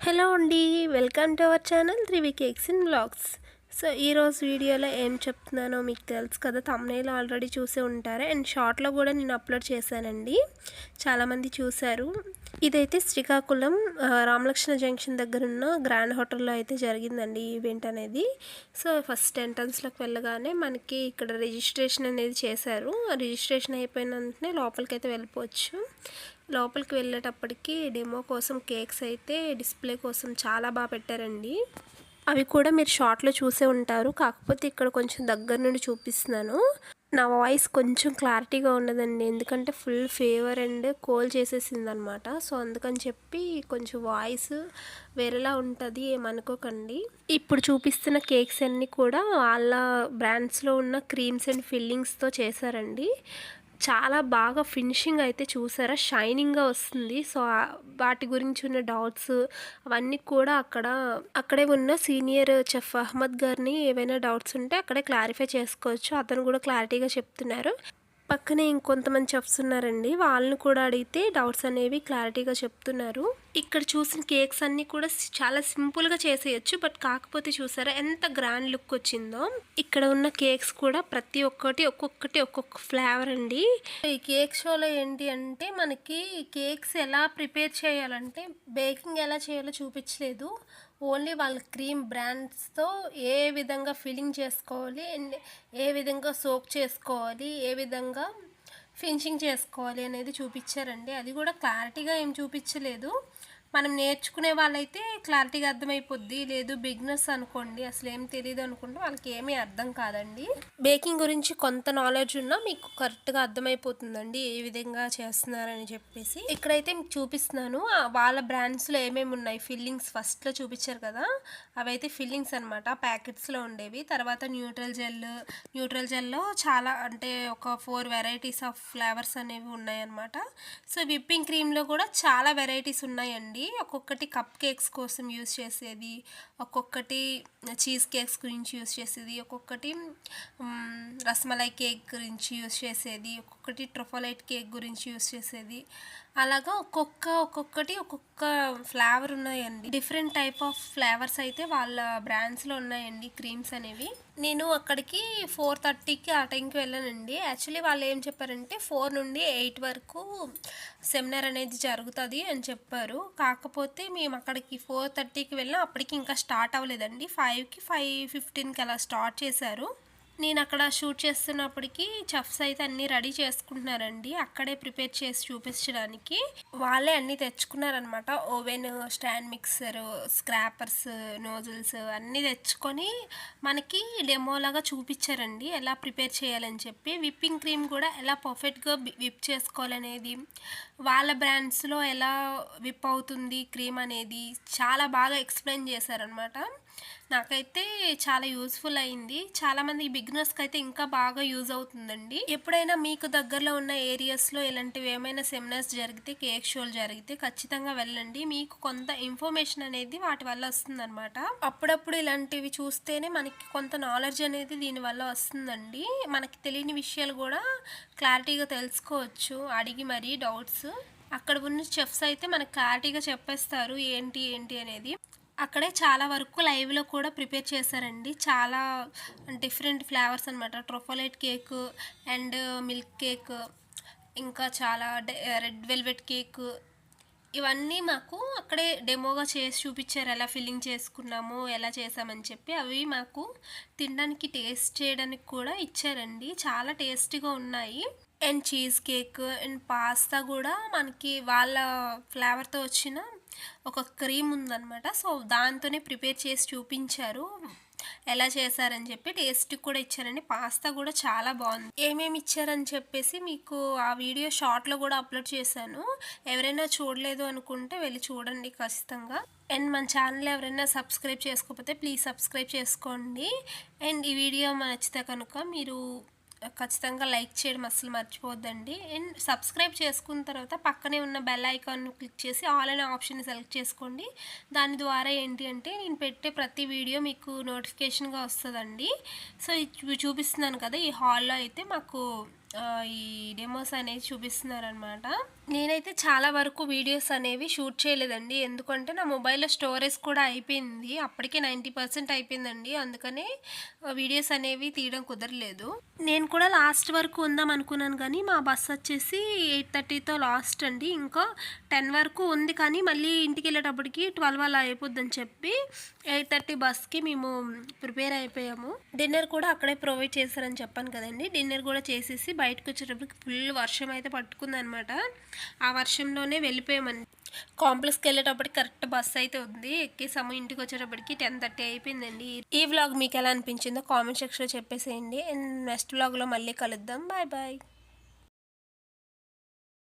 Hello అండి welcome to our channel త్రివి cakes in blogs. So ఈరోజు వీడియోలో ఏం చెప్తున్నానో మీకు తెలుసు కదా తమ్నేలో ఆల్రెడీ చూసే ఉంటారు. అండ్ షార్ట్లో కూడా నేను అప్లోడ్ చేశానండి. చాలామంది చూశారు. ఇదైతే శ్రీకాకుళం రామలక్ష్మణ జంక్షన్ దగ్గర ఉన్న గ్రాండ్ హోటల్లో అయితే జరిగిందండి ఈవెంట్ అనేది. సో ఫస్ట్ ఎంట్రన్స్లోకి వెళ్ళగానే మనకి ఇక్కడ రిజిస్ట్రేషన్ అనేది చేశారు. ఆ రిజిస్ట్రేషన్ అయిపోయిన వెంటనే లోపలికి అయితే వెళ్ళిపోవచ్చు. లోపలికి వెళ్ళేటప్పటికి డెమో కోసం కేక్స్ అయితే డిస్ప్లే కోసం చాలా బాగా పెట్టారండి. అవి కూడా మీరు షార్ట్లో చూసే ఉంటారు. కాకపోతే ఇక్కడ కొంచెం దగ్గర నుండి చూపిస్తున్నాను. నా వాయిస్ కొంచెం క్లారిటీగా ఉండదండి. ఎందుకంటే ఫుల్ ఫేవర్ అండ్ కోల్ చేసేసింది అనమాట సో అందుకని చెప్పి కొంచెం వాయిస్ వేరేలా ఉంటుంది ఏమనుకోకండి. ఇప్పుడు చూపిస్తున్న కేక్స్ అన్నీ కూడా వాళ్ళ బ్రాండ్స్లో ఉన్న క్రీమ్స్ అండ్ ఫిల్లింగ్స్తో చేశారండి. చాలా బాగా ఫినిషింగ్ అయితే చూసారా? షైనింగ్గా వస్తుంది. సో వాటి గురించి ఉన్న డౌట్స్ అవన్నీ కూడా అక్కడ అక్కడే ఉన్న సీనియర్ చెఫ్ అహ్మద్ గారిని ఏవైనా డౌట్స్ ఉంటే అక్కడే క్లారిఫై చేసుకోవచ్చు. అతను కూడా క్లారిటీగా చెప్తున్నారు. పక్కనే ఇంకొంతమంది చెఫ్స్ ఉన్నారండి. వాళ్ళని కూడా అడిగితే డౌట్స్ అనేవి క్లారిటీగా చెప్తున్నారు. ఇక్కడ చూసిన కేక్స్ అన్నీ కూడా చాలా సింపుల్గా చేసేయచ్చు బట్ కాకపోతే చూసారా ఎంత గ్రాండ్ లుక్ వచ్చిందో. ఇక్కడ ఉన్న కేక్స్ కూడా ప్రతి ఒక్కటి ఒక్కొక్కటి ఒక్కొక్క ఫ్లేవర్ అండి. ఈ కేక్ షోలో ఏంటి అంటే మనకి కేక్స్ ఎలా ప్రిపేర్ చేయాలంటే బేకింగ్ ఎలా చేయాలో చూపించలేదు. ఓన్లీ వాళ్ళ క్రీమ్ బ్రాండ్స్తో ఏ విధంగా ఫిల్లింగ్ చేసుకోవాలి అండ్ ఏ విధంగా సోక్ చేసుకోవాలి ఏ విధంగా ఫినిషింగ్ చేసుకోవాలి అనేది చూపించారండి. అది కూడా క్లారిటీగా ఏం చూపించలేదు. మనం నేర్చుకునే వాళ్ళైతే క్లారిటీగా అర్థమైపోద్ది. లేదు బిగినర్స్ అనుకోండి అసలు ఏం తెలియదు అనుకుంటే వాళ్ళకి ఏమీ అర్థం కాదండి. బేకింగ్ గురించి కొంత నాలెడ్జ్ ఉన్నా మీకు కరెక్ట్గా అర్థమైపోతుందండి ఏ విధంగా చేస్తున్నారని చెప్పేసి. ఇక్కడైతే మీకు చూపిస్తున్నాను. వాళ్ళ బ్రాండ్స్లో ఏమేమి ఉన్నాయి? ఫిల్లింగ్స్ ఫస్ట్లో చూపించారు కదా అవైతే ఫిల్లింగ్స్ అనమాట ప్యాకెట్స్లో ఉండేవి. తర్వాత న్యూట్రల్ జెల్ న్యూట్రల్ జెల్లో చాలా అంటే ఒక ఫోర్ వెరైటీస్ ఆఫ్ ఫ్లేవర్స్ అనేవి ఉన్నాయన్నమాట. సో విప్పింగ్ క్రీమ్లో కూడా చాలా వెరైటీస్ ఉన్నాయండి. ఒక్కొక్కటి కప్ కేక్స్ కోసం యూస్ చేసేది ఒక్కొక్కటి చీజ్ కేక్స్ గురించి యూస్ చేసేది ఒక్కొక్కటి రసమలై కేక్ గురించి యూస్ చేసేది ఒక్కొక్కటి ట్రొఫోలైట్ కేక్ గురించి యూస్ చేసేది. అలాగా ఒక్కొక్క ఒక్కొక్కటి ఒక్కొక్క ఫ్లేవర్ ఉన్నాయండి. డిఫరెంట్ టైప్ ఆఫ్ ఫ్లేవర్స్ అయితే వాళ్ళ బ్రాండ్స్లో ఉన్నాయండి క్రీమ్స్ అనేవి. నేను అక్కడికి ఫోర్ థర్టీకి ఆ టైంకి వెళ్ళానండి. యాక్చువల్లీ వాళ్ళు ఏం చెప్పారంటే ఫోర్ నుండి ఎయిట్ వరకు సెమినార్ అనేది జరుగుతుంది అని చెప్పారు. కాకపోతే మేము అక్కడికి ఫోర్ థర్టీకి వెళ్ళినా అప్పటికి ఇంకా స్టార్ట్ అవ్వలేదండి. ఫైవ్కి ఫైవ్ ఫిఫ్టీన్కి అలా స్టార్ట్ చేశారు. నేను అక్కడ షూట్ చేస్తున్నప్పటికి చెఫ్స్ అయితే అన్నీ రెడీ చేసుకుంటున్నారండి. అక్కడే ప్రిపేర్ చేసి చూపించడానికి. వాళ్ళే అన్నీ తెచ్చుకున్నారనమాట oven stand mixer scrapers nozzles అన్నీ తెచ్చుకొని మనకి డెమోలాగా చూపించారండి. ఎలా ప్రిపేర్ చేయాలని చెప్పి. విప్పింగ్ క్రీమ్ కూడా ఎలా పర్ఫెక్ట్గా విప్ చేసుకోవాలనేది వాళ్ళ బ్రాండ్స్లో ఎలా విప్ అవుతుంది క్రీమ్ అనేది చాలా బాగా ఎక్స్ప్లెయిన్ చేశారనమాట నాకైతే చాలా యూస్ఫుల్ అయింది. చాలా మంది బిగినర్స్కి అయితే ఇంకా బాగా యూజ్ అవుతుందండి. ఎప్పుడైనా మీకు దగ్గరలో ఉన్న ఏరియాస్లో ఇలాంటివి ఏమైనా సెమినార్స్ జరిగితే కేక్ షోలు జరిగితే ఖచ్చితంగా వెళ్ళండి. మీకు కొంత ఇన్ఫర్మేషన్ అనేది వాటి వల్ల వస్తుందన్నమాట. అప్పుడప్పుడు ఇలాంటివి చూస్తేనే మనకి కొంత నాలెడ్జ్ అనేది దీని వల్ల వస్తుందండి. మనకి తెలియని విషయాలు కూడా క్లారిటీగా తెలుసుకోవచ్చు. అడిగి మరీ డౌట్స్. అక్కడ ఉన్న చెఫ్స్ అయితే మనకు క్లారిటీగా చెప్పేస్తారు. ఏంటి ఏంటి అనేది. అక్కడే చాలా వరకు లైవ్లో కూడా ప్రిపేర్ చేశారండి. చాలా డిఫరెంట్ ఫ్లేవర్స్ అనమాట ట్రొఫోలైట్ కేక్ అండ్ మిల్క్ కేక్ ఇంకా చాలా రెడ్ వెల్వెట్ కేక్. ఇవన్నీ మాకు అక్కడే డెమోగా చేసి చూపించారు. ఎలా ఫిల్లింగ్ చేసుకున్నాము ఎలా చేసామని చెప్పి అవి మాకు తినడానికి టేస్ట్ చేయడానికి కూడా ఇచ్చారండి. చాలా టేస్టీగా ఉన్నాయి. And cheese cake and pasta కూడా మనకి వాళ్ళ ఫ్లేవర్తో వచ్చిన ఒక క్రీమ్ ఉందన్నమాట. సో దాంతోనే ప్రిపేర్ చేసి చూపించారు. ఎలా చేశారని చెప్పి టేస్ట్ కూడా ఇచ్చారండి. పాస్తా కూడా చాలా బాగుంది. ఏమేమి ఇచ్చారని చెప్పేసి మీకు ఆ వీడియో షార్ట్లో కూడా అప్లోడ్ చేశాను. ఎవరైనా చూడలేదు అనుకుంటే వెళ్ళి చూడండి ఖచ్చితంగా. అండ్ మన ఛానల్ ఎవరైనా సబ్స్క్రైబ్ చేసుకోకపోతే ప్లీజ్ సబ్స్క్రైబ్ చేసుకోండి. అండ్ ఈ వీడియో నచ్చితే కనుక మీరు ఖచ్చితంగా లైక్ చేయడం అస్సలు మర్చిపోద్దండి అండ్ సబ్స్క్రైబ్ చేసుకున్న తర్వాత పక్కనే ఉన్న బెల్ ఐకాన్ క్లిక్ చేసి ఆల్ అనే ఆప్షన్ సెలెక్ట్ చేసుకోండి. దాని ద్వారా ఏంటి అంటే నేను పెట్టే ప్రతి వీడియో మీకు నోటిఫికేషన్గా వస్తుందండి. సో ఇది చూపిస్తున్నాను కదా ఈ హాల్లో అయితే మాకు ఈ డెమోస్ అనేది చూపిస్తున్నారనమాట నేనైతే చాలా వరకు వీడియోస్ అనేవి షూట్ చేయలేదండి. ఎందుకంటే నా మొబైల్లో స్టోరేజ్ కూడా అయిపోయింది. అప్పటికే నైంటీ పర్సెంట్ అయిపోయిందండి. అందుకనే వీడియోస్ అనేవి తీయడం కుదరలేదు. నేను కూడా లాస్ట్ వరకు ఉందాం అనుకున్నాను కానీ మా బస్ వచ్చేసి ఎయిట్ థర్టీతో లాస్ట్ అండి. ఇంకా టెన్ వరకు ఉంది కానీ మళ్ళీ ఇంటికి వెళ్ళేటప్పటికి ట్వెల్వ్ అలా అయిపోద్దని చెప్పి ఎయిట్ థర్టీ బస్కి మేము ప్రిపేర్ అయిపోయాము. డిన్నర్ కూడా అక్కడే ప్రొవైడ్ చేశారని చెప్పాను కదండి. డిన్నర్ కూడా చేసేసి బయటకు వచ్చేటప్పటికి ఫుల్ వర్షం అయితే పట్టుకుందనమాట. ఆ వర్షంలోనే వెళ్ళిపోయామండి. కాంప్లెక్స్కి వెళ్ళేటప్పటికి కరెక్ట్ బస్ అయితే ఉంది. ఎక్కేసాము ఇంటికి వచ్చేటప్పటికి టెన్ థర్టీ అయిపోయిందండి. ఈ వ్లాగ్ మీకు ఎలా అనిపించిందో కామెంట్ సెక్షన్లో చెప్పేసేయండి. అండ్ నెక్స్ట్ వ్లాగ్లో మళ్ళీ కలుద్దాం. Bye bye.